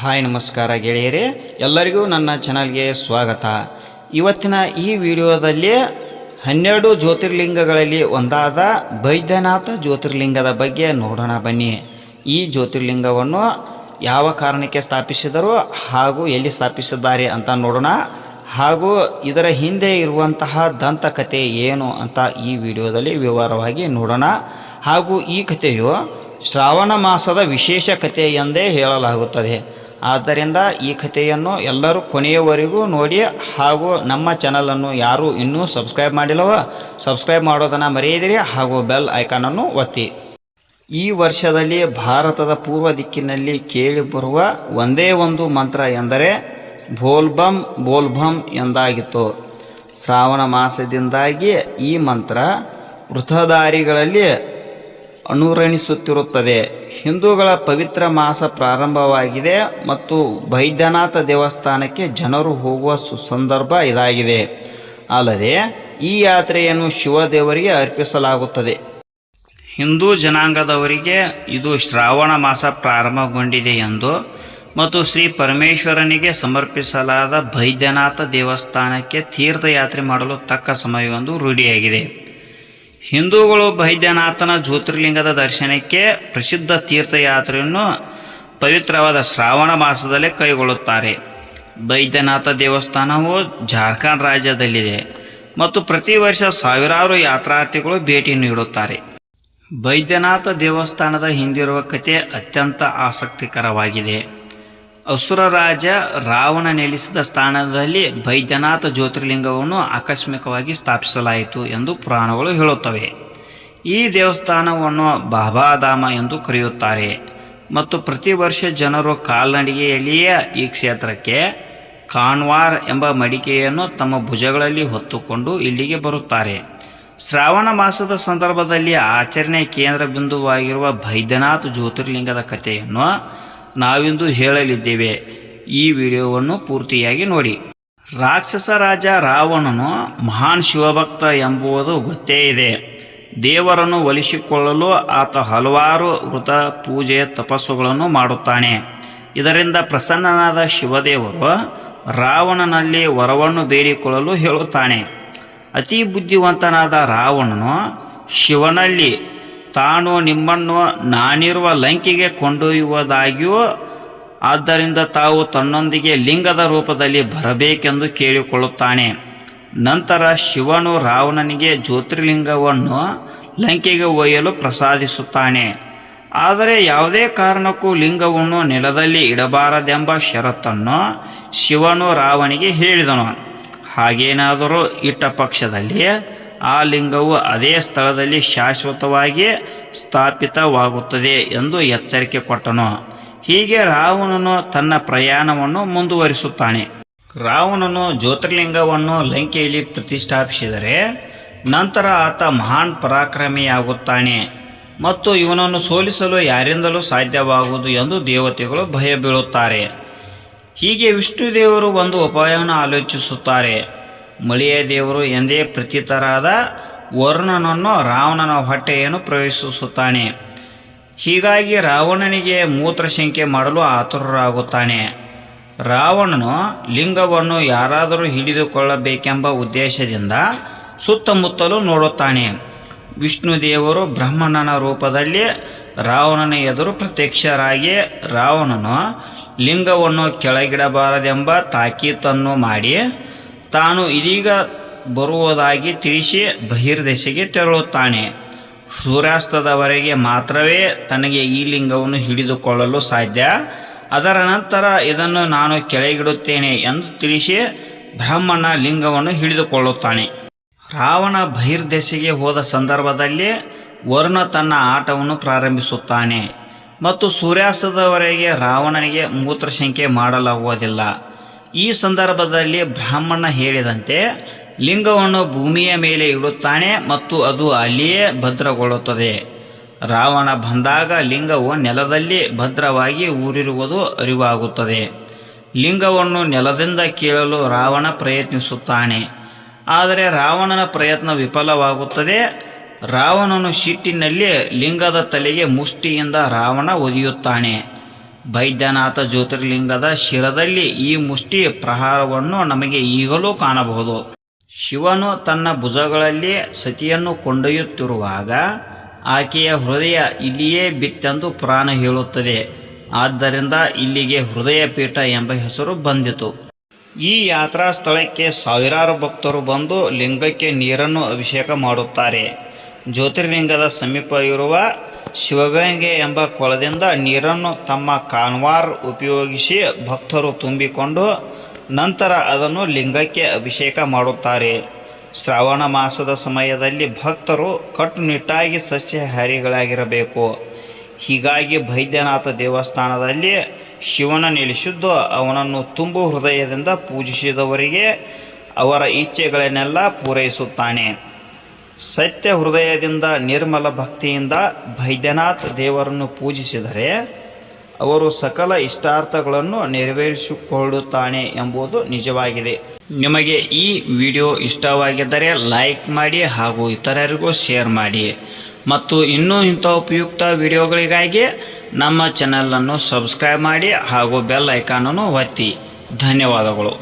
Hi, ನಮಸ್ಕಾರ ಗೆಳೆಯರೇ. ಎಲ್ಲರಿಗೂ ನನ್ನ ಚಾನಲ್ಗೆ ಸ್ವಾಗತ. ಇವತ್ತಿನ ಈ ವಿಡಿಯೋದಲ್ಲಿ ಹನ್ನೆರಡು ಜ್ಯೋತಿರ್ಲಿಂಗಗಳಲ್ಲಿ ಒಂದಾದ ಬೈದ್ಯನಾಥ ಜ್ಯೋತಿರ್ಲಿಂಗದ ಬಗ್ಗೆ ನೋಡೋಣ ಬನ್ನಿ. ಈ ಜ್ಯೋತಿರ್ಲಿಂಗವನ್ನು ಯಾವ ಕಾರಣಕ್ಕೆ ಸ್ಥಾಪಿಸಿದರು ಹಾಗೂ ಎಲ್ಲಿ ಸ್ಥಾಪಿಸಿದ್ದಾರೆ ಅಂತ ನೋಡೋಣ. ಹಾಗೂ ಇದರ ಹಿಂದೆ ಇರುವಂತಹ ದಂತಕಥೆ ಏನು ಅಂತ ಈ ವಿಡಿಯೋದಲ್ಲಿ ವಿವರವಾಗಿ ನೋಡೋಣ. ಹಾಗೂ ಈ ಕಥೆಯು ಶ್ರಾವಣ ಮಾಸದ ವಿಶೇಷ ಕಥೆ ಎಂದೇ ಹೇಳಲಾಗುತ್ತದೆ. ಆದ್ದರಿಂದ ಈ ಕಥೆಯನ್ನು ಎಲ್ಲರೂ ಕೊನೆಯವರೆಗೂ ನೋಡಿ ಹಾಗೂ ನಮ್ಮ ಚಾನಲನ್ನು ಯಾರೂ ಇನ್ನೂ ಸಬ್ಸ್ಕ್ರೈಬ್ ಮಾಡಿಲ್ಲವೋ, ಸಬ್ಸ್ಕ್ರೈಬ್ ಮಾಡೋದನ್ನು ಮರೆಯದಿರಿ ಹಾಗೂ ಬೆಲ್ ಐಕಾನನ್ನು ಒತ್ತಿ. ಈ ವರ್ಷದಲ್ಲಿ ಭಾರತದ ಪೂರ್ವ ದಿಕ್ಕಿನಲ್ಲಿ ಕೇಳಿಬರುವ ಒಂದೇ ಒಂದು ಮಂತ್ರ ಎಂದರೆ ಬೋಲ್ಬಮ್ ಬೋಲ್ಬಮ್ ಎಂದಾಗಿತ್ತು. ಶ್ರಾವಣ ಮಾಸದಿಂದಾಗಿ ಈ ಮಂತ್ರ ವೃಥಧಾರಿಗಳಲ್ಲಿ ಅನುರಣಿಸುತ್ತಿರುತ್ತದೆ ಹಿಂದೂಗಳ ಪವಿತ್ರ ಮಾಸ ಪ್ರಾರಂಭವಾಗಿದೆ ಮತ್ತು ಬೈದ್ಯನಾಥ ದೇವಸ್ಥಾನಕ್ಕೆ ಜನರು ಹೋಗುವ ಸುಸಂದರ್ಭ ಇದಾಗಿದೆ. ಅಲ್ಲದೆ, ಈ ಯಾತ್ರೆಯನ್ನು ಶಿವದೇವರಿಗೆ ಅರ್ಪಿಸಲಾಗುತ್ತದೆ. ಹಿಂದೂ ಜನಾಂಗದವರಿಗೆ ಇದು ಶ್ರಾವಣ ಮಾಸ ಪ್ರಾರಂಭಗೊಂಡಿದೆ ಎಂದು ಮತ್ತು ಶ್ರೀ ಪರಮೇಶ್ವರನಿಗೆ ಸಮರ್ಪಿಸಲಾದ ಬೈದ್ಯನಾಥ ದೇವಸ್ಥಾನಕ್ಕೆ ತೀರ್ಥಯಾತ್ರೆ ಮಾಡಲು ತಕ್ಕ ಸಮಯವೆಂದು ರೂಢಿಯಾಗಿದೆ. ಹಿಂದೂಗಳು ಬೈದ್ಯನಾಥನ ಜ್ಯೋತಿರ್ಲಿಂಗದ ದರ್ಶನಕ್ಕೆ ಪ್ರಸಿದ್ಧ ತೀರ್ಥಯಾತ್ರೆಯನ್ನು ಪವಿತ್ರವಾದ ಶ್ರಾವಣ ಮಾಸದಲ್ಲೇ ಕೈಗೊಳ್ಳುತ್ತಾರೆ. ಬೈದ್ಯನಾಥ ದೇವಸ್ಥಾನವು ಜಾರ್ಖಂಡ್ ರಾಜ್ಯದಲ್ಲಿದೆ ಮತ್ತು ಪ್ರತಿ ವರ್ಷ ಸಾವಿರಾರು ಯಾತ್ರಾರ್ಥಿಗಳು ಭೇಟಿ ನೀಡುತ್ತಾರೆ. ಬೈದ್ಯನಾಥ ದೇವಸ್ಥಾನದ ಹಿಂದಿರುವ ಕಥೆ ಅತ್ಯಂತ ಆಸಕ್ತಿಕರವಾಗಿದೆ. ಅಸುರ ರಾಜ ರಾವಣ ನೆಲೆಸಿದ ಸ್ಥಾನದಲ್ಲಿ ಬೈದ್ಯನಾಥ ಜ್ಯೋತಿರ್ಲಿಂಗವನ್ನು ಆಕಸ್ಮಿಕವಾಗಿ ಸ್ಥಾಪಿಸಲಾಯಿತು ಎಂದು ಪುರಾಣಗಳು ಹೇಳುತ್ತವೆ. ಈ ದೇವಸ್ಥಾನವನ್ನು ಬಾಬಾಧಾಮ ಎಂದು ಕರೆಯುತ್ತಾರೆ. ಮತ್ತು ಪ್ರತಿ ವರ್ಷ ಜನರು ಕಾಲ್ನಡಿಗೆಯಲ್ಲಿಯೇ ಈ ಕ್ಷೇತ್ರಕ್ಕೆ ಕಾನ್ವಾರ್ ಎಂಬ ಮಡಿಕೆಯನ್ನು ತಮ್ಮ ಭುಜಗಳಲ್ಲಿ ಹೊತ್ತುಕೊಂಡು ಇಲ್ಲಿಗೆ ಬರುತ್ತಾರೆ. ಶ್ರಾವಣ ಮಾಸದ ಸಂದರ್ಭದಲ್ಲಿ ಆಚರಣೆ ಕೇಂದ್ರ ಬಿಂದುವಾಗಿರುವ ಬೈದ್ಯನಾಥ್ ಜ್ಯೋತಿರ್ಲಿಂಗದ ಕಥೆಯನ್ನು ನಾವಿಂದು ಹೇಳಲಿದ್ದೇವೆ. ಈ ವಿಡಿಯೋವನ್ನು ಪೂರ್ತಿಯಾಗಿ ನೋಡಿ. ರಾಕ್ಷಸ ರಾಜ ರಾವಣನು ಮಹಾನ್ ಶಿವಭಕ್ತ ಎಂಬುದು ಗೊತ್ತೇ ಇದೆ. ದೇವರನ್ನು ಒಲಿಸಿಕೊಳ್ಳಲು ಆತ ಹಲವಾರು ವೃತ ಪೂಜೆ ತಪಸ್ಸುಗಳನ್ನು ಮಾಡುತ್ತಾನೆ. ಇದರಿಂದ ಪ್ರಸನ್ನನಾದ ಶಿವದೇವರು ರಾವಣನಲ್ಲಿ ವರವನ್ನು ಬೇಡಿಕೊಳ್ಳಲು ಹೇಳುತ್ತಾನೆ. ಅತಿ ಬುದ್ಧಿವಂತನಾದ ರಾವಣನು ಶಿವನಲ್ಲಿ ತಾನು ನಿಮ್ಮನ್ನು ನಾನಿರುವ ಲಂಕೆಗೆ ಕೊಂಡೊಯ್ಯುವುದಾಗಿಯೂ, ಆದ್ದರಿಂದ ತಾವು ತನ್ನೊಂದಿಗೆ ಲಿಂಗದ ರೂಪದಲ್ಲಿ ಬರಬೇಕೆಂದು ಕೇಳಿಕೊಳ್ಳುತ್ತಾನೆ. ನಂತರ ಶಿವನು ರಾವಣನಿಗೆ ಜ್ಯೋತಿರ್ಲಿಂಗವನ್ನು ಲಂಕೆಗೆ ಒಯ್ಯಲು ಪ್ರಸಾದಿಸುತ್ತಾನೆ. ಆದರೆ ಯಾವುದೇ ಕಾರಣಕ್ಕೂ ಲಿಂಗವನ್ನು ನೆಲದಲ್ಲಿ ಇಡಬಾರದೆಂಬ ಷರತ್ತನ್ನು ಶಿವನು ರಾವಣಿಗೆ ಹೇಳಿದನು. ಹಾಗೇನಾದರೂ ಇಟ್ಟ ಪಕ್ಷದಲ್ಲಿ ಆ ಲಿಂಗವು ಅದೇ ಸ್ಥಳದಲ್ಲಿ ಶಾಶ್ವತವಾಗಿ ಸ್ಥಾಪಿತವಾಗುತ್ತದೆ ಎಂದು ಎಚ್ಚರಿಕೆ ಕೊಟ್ಟನು. ಹೀಗೆ ರಾವಣನು ತನ್ನ ಪ್ರಯಾಣವನ್ನು ಮುಂದುವರಿಸುತ್ತಾನೆ. ರಾವಣನು ಜ್ಯೋತಿರ್ಲಿಂಗವನ್ನು ಲಂಕೆಯಲ್ಲಿ ಪ್ರತಿಷ್ಠಾಪಿಸಿದರೆ ನಂತರ ಆತ ಮಹಾನ್ ಪರಾಕ್ರಮಿಯಾಗುತ್ತಾನೆ ಮತ್ತು ಇವನನ್ನು ಸೋಲಿಸಲು ಯಾರಿಂದಲೂ ಸಾಧ್ಯವಾಗುವುದು ಎಂದು ದೇವತೆಗಳು ಭಯ ಬೀಳುತ್ತಾರೆ ಹೀಗೆ ವಿಷ್ಣುದೇವರು ಒಂದು ಉಪಾಯವನ್ನು ಆಲೋಚಿಸುತ್ತಾರೆ. ಮಳೆಯ ದೇವರು ಎಂದೇ ಪ್ರತೀತರಾದ ವರುಣನನ್ನು ರಾವಣನ ಹೊಟ್ಟೆಯನ್ನು ಪ್ರವೇಶಿಸುತ್ತಾನೆ. ಹೀಗಾಗಿ ರಾವಣನಿಗೆ ಮೂತ್ರಶಂಕೆ ಮಾಡಲು ಆತುರರಾಗುತ್ತಾನೆ. ರಾವಣನು ಲಿಂಗವನ್ನು ಯಾರಾದರೂ ಹಿಡಿದುಕೊಳ್ಳಬೇಕೆಂಬ ಉದ್ದೇಶದಿಂದ ಸುತ್ತಮುತ್ತಲು ನೋಡುತ್ತಾನೆ. ವಿಷ್ಣುದೇವರು ಬ್ರಹ್ಮಣನ ರೂಪದಲ್ಲಿ ರಾವಣನ ಎದುರು ಪ್ರತ್ಯಕ್ಷರಾಗಿ ರಾವಣನು ಲಿಂಗವನ್ನು ಕೆಳಗಿಡಬಾರದೆಂಬ ತಾಕೀತನ್ನು ಮಾಡಿ ತಾನು ಇದೀಗ ಬರುವುದಾಗಿ ತಿಳಿಸಿ ಬಹಿರ್ದೆಸೆಗೆ ತೆರಳುತ್ತಾನೆ. ಸೂರ್ಯಾಸ್ತದವರೆಗೆ ಮಾತ್ರವೇ ತನಗೆ ಈ ಲಿಂಗವನ್ನು ಹಿಡಿದುಕೊಳ್ಳಲು ಸಾಧ್ಯ. ಅದರ ನಂತರ ಇದನ್ನು ನಾನು ಕೆಳಗಿಡುತ್ತೇನೆ ಎಂದು ತಿಳಿಸಿ ಬ್ರಾಹ್ಮಣ ಲಿಂಗವನ್ನು ಹಿಡಿದುಕೊಳ್ಳುತ್ತಾನೆ. ರಾವಣ ಬಹಿರ್ದೆಸೆಗೆ ಹೋದ ಸಂದರ್ಭದಲ್ಲಿ ವರುಣ ತನ್ನ ಆಟವನ್ನು ಪ್ರಾರಂಭಿಸುತ್ತಾನೆ. ಮತ್ತು ಸೂರ್ಯಾಸ್ತದವರೆಗೆ ರಾವಣನಿಗೆ ಮೂತ್ರಶಂಕೆ ಮಾಡಲಾಗುವುದಿಲ್ಲ. ಈ ಸಂದರ್ಭದಲ್ಲಿ ಬ್ರಾಹ್ಮಣ ಹೇಳಿದಂತೆ, ಲಿಂಗವನ್ನು ಭೂಮಿಯ ಮೇಲೆ ಇಡುತ್ತಾನೆ ಮತ್ತು ಅದು ಅಲ್ಲಿಯೇ ಭದ್ರಗೊಳ್ಳುತ್ತದೆ. ರಾವಣ ಬಂದಾಗ ಲಿಂಗವು ನೆಲದಲ್ಲಿ ಭದ್ರವಾಗಿ ಊರಿರುವುದು ಅರಿವಾಗುತ್ತದೆ. ಲಿಂಗವನ್ನು ನೆಲದಿಂದ ಕೀಳಲು ರಾವಣ ಪ್ರಯತ್ನಿಸುತ್ತಾನೆ. ಆದರೆ ರಾವಣನ ಪ್ರಯತ್ನ ವಿಫಲವಾಗುತ್ತದೆ. ರಾವಣನು ಸಿಟ್ಟಿನಲ್ಲಿ ಲಿಂಗದ ತಲೆಗೆ ಮುಷ್ಟಿಯಿಂದ ರಾವಣ ಒದೆಯುತ್ತಾನೆ. ಬೈದ್ಯನಾಥ ಜ್ಯೋತಿರ್ಲಿಂಗದ ಶಿರದಲ್ಲಿ ಈ ಮುಷ್ಟಿ ಪ್ರಹಾರವನ್ನು ನಮಗೆ ಈಗಲೂ ಕಾಣಬಹುದು. ಶಿವನು ತನ್ನ ಭುಜಗಳಲ್ಲಿ ಸತಿಯನ್ನು ಕೊಂಡೊಯ್ಯುತ್ತಿರುವಾಗ ಆಕೆಯ ಹೃದಯ ಇಲ್ಲಿಯೇ ಬಿತ್ತೆಂದು ಪುರಾಣ ಹೇಳುತ್ತದೆ. ಆದ್ದರಿಂದ ಇಲ್ಲಿಗೆ ಹೃದಯ ಪೀಠ ಎಂಬ ಹೆಸರು ಬಂದಿತು. ಈ ಯಾತ್ರಾ ಸ್ಥಳಕ್ಕೆ ಸಾವಿರಾರು ಭಕ್ತರು ಬಂದು ಲಿಂಗಕ್ಕೆ ನೀರನ್ನು ಅಭಿಷೇಕ ಮಾಡುತ್ತಾರೆ. ಜ್ಯೋತಿರ್ಲಿಂಗದ ಸಮೀಪ ಇರುವ ಶಿವಗಂಗೆ ಎಂಬ ಕೊಳದಿಂದ ನೀರನ್ನು ತಮ್ಮ ಕಾನ್ವಾರ್ ಉಪಯೋಗಿಸಿ ಭಕ್ತರು ತುಂಬಿಕೊಂಡು ನಂತರ ಅದನ್ನು ಲಿಂಗಕ್ಕೆ ಅಭಿಷೇಕ ಮಾಡುತ್ತಾರೆ. ಶ್ರಾವಣ ಮಾಸದ ಸಮಯದಲ್ಲಿ ಭಕ್ತರು ಕಟ್ಟುನಿಟ್ಟಾಗಿ ಸಸ್ಯಹಾರಿಗಳಾಗಿರಬೇಕು. ಹೀಗಾಗಿ ಬೈದ್ಯನಾಥ ದೇವಸ್ಥಾನದಲ್ಲಿ ಶಿವನ ನಿಲ್ಲಿಸಿದ್ದು ಅವನನ್ನು ತುಂಬು ಹೃದಯದಿಂದ ಪೂಜಿಸಿದವರಿಗೆ ಅವರ ಇಚ್ಛೆಗಳನ್ನೆಲ್ಲ ಪೂರೈಸುತ್ತಾನೆ. ಸತ್ಯ ಹೃದಯದಿಂದ ನಿರ್ಮಲ ಭಕ್ತಿಯಿಂದ ಬೈದ್ಯನಾಥ್ ದೇವರನ್ನು ಪೂಜಿಸಿದರೆ ಅವರು ಸಕಲ ಇಷ್ಟಾರ್ಥಗಳನ್ನು ನೆರವೇರಿಸಿಕೊಳ್ಳುತ್ತಾನೆ ಎಂಬುದು ನಿಜವಾಗಿದೆ. ನಿಮಗೆ ಈ ವಿಡಿಯೋ ಇಷ್ಟವಾಗಿದ್ದರೆ ಲೈಕ್ ಮಾಡಿ ಹಾಗೂ ಇತರರಿಗೂ ಶೇರ್ ಮಾಡಿ. ಮತ್ತು ಇನ್ನೂ ಇಂಥ ಉಪಯುಕ್ತ ವಿಡಿಯೋಗಳಿಗಾಗಿ ನಮ್ಮ ಚಾನಲನ್ನು ಸಬ್ಸ್ಕ್ರೈಬ್ ಮಾಡಿ ಹಾಗೂ ಬೆಲ್ ಐಕಾನನ್ನು ಒತ್ತಿ. ಧನ್ಯವಾದಗಳು.